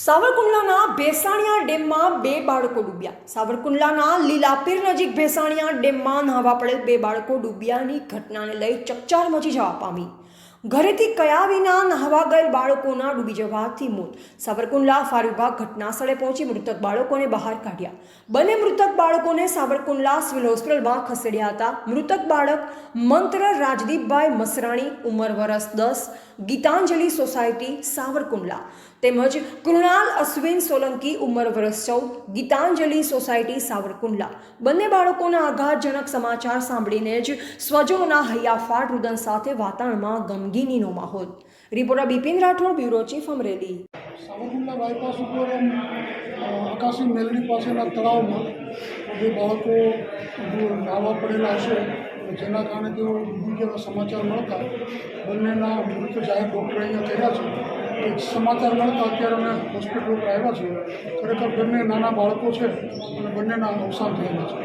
સાવરકુંડલાના ભેસાણિયા ડેમમાં બે બાળકો ડૂબ્યા. સાવરકુંડલાના લીલાપીર નજીક ભેસાણિયા ડેમમાં નહાવા પડેલ બે બાળકો ડૂબ્યાની ઘટનાને લઈ ચકચાર મચી જવા પામી. ઘરેથી કયા વિના નહાવા ગયેલ બાળકોના ડૂબી જવાથી મોત? સાવરકુંડલા ફાર વિભાગ ઘટના સ્થળે પહોંચી મૃતક બાળકોને બહાર કાઢ્યા. બંને મૃતક બાળકોને સાવરકુંડલા સિવિલ હોસ્પિટલમાં ખસેડ્યા હતા. મૃતક બાળક મંત્ર રાજદીપભાઈ મસરાણી, ઉંમર વરસ દસ, ગીતાંજલિ સોસાયટી, સાવરકુંડલા. તેમજ કૃણાલ અશ્વિન સોલંકી, ઉંમર વરસ ચૌદ, ગીતાંજલિ સોસાયટી, સાવરકુંડલા. બંને બાળકોના આઘાતજનક સમાચાર સાંભળીને જ સ્વજનોના હૈયાફાટ રુદન સાથે વાતાવરણમાં ગમગીનીનો માહોલ. Reporter Bipin Rathod, bureau chief Amreli. Savarkundla bypass ઉપર આકાશી મેલડી પાસેના તળાવમાં જે બાળકો નાવા પડેલા અને જેના કારણે તેઓ જેવા સમાચાર મળતા, બંનેના મૃત જાહેર ડૉક્ટર અહીંયા થયા છે. એ સમાચાર મળતા અત્યારે અમે હોસ્પિટલ પર આવ્યા છીએ. ખરેખર બંને નાના બાળકો છે અને બંનેના અવસાન થયેલા છે.